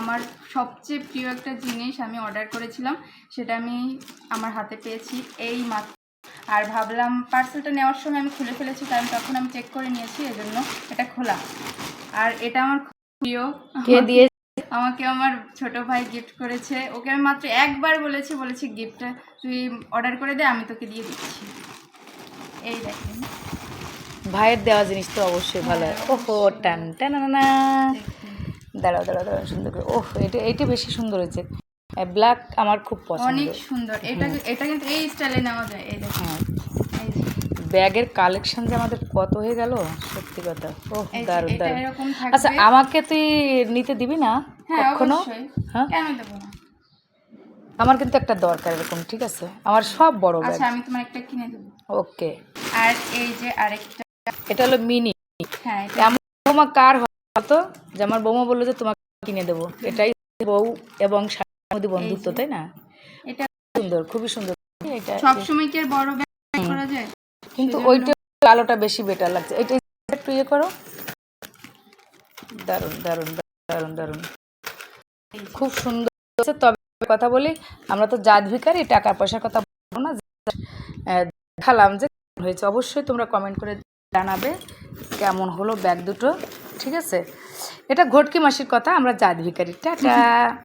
আমার সবচেয়ে প্রিয় একটা জিনিস আমি অর্ডার করেছিলাম সেটা আমি আমার হাতে পেয়েছি এই মাত্র। আর ভাবলাম পার্সেলটা নেওয়ার সময় আমি খুলে ফেলেছি কারণ তখন আমি চেক করে নিয়েছি এজন্য এটা খোলা। আর এটা আমার খুব প্রিয়। কে দিয়ে আমাকে আমার ছোট ভাই গিফট করেছে। ওকে আমি মাত্র একবার বলেছি বলেছি গিফটটা তুই অর্ডার করে দে আমি তোকে দিয়ে দিচ্ছি। এই দেখেন। ভাইয়ের দেওয়া জিনিস তো অবশ্যই ভালো। হয় ওহো টান টান না দাঁড়াও দাঁড়াও দাঁড়াও সুন্দর করে। ওহ এটা এইটা বেশি সুন্দর হয়েছে। ব্ল্যাক আমার খুব পছন্দ। অনেক সুন্দর। এটা এটা কিন্তু এই স্টাইলে নেওয়া যায় এই দেখেন হ্যাঁ। ব্যাগের কালেকশন যে আমাদের কত হয়ে গেল সত্যি কথা। ও দারুণ এটা দারুণ। আচ্ছা আমাকে তুই নিতে দিবি না? হ্যাঁ কখনো? অবশ্যই। হ্যাঁ? কেন দেবো না? আমার কিন্তু একটা দরকার এরকম ঠিক আছে? আমার সব বড় ব্যাগ। আচ্ছা আমি তোমার একটা কিনে দেবো। ওকে। আর এই যে আরেকটা এটা হলো মিনি। হ্যাঁ এটা আমার কার হতো যে আমার বৌমা বলল যে তোমাকে কিনে দেবো। এটাই বউ এবং স্বামীর মধ্যে বন্ধুত্ব তাই না? এটা সুন্দর খুবই সুন্দর। এটা সবসময় কি আর বড় ব্যাগ করা যায়? কিন্তু ওইটা আলোটা বেশি বেটার লাগছে। এটা একটু ইয়ে করো। দারুণ দারুণ দারুণ দারুণ। খুব সুন্দর তবে কথা বলি আমরা তো জাত ভিকারি টাকা পয়সার কথা বলব না। দেখালাম যে হয়েছে। অবশ্যই তোমরা কমেন্ট করে জানাবে কেমন হলো ব্যাগ দুটো। ঠিক আছে? এটা ঘটকি মাসির কথা আমরা জাত টাটা!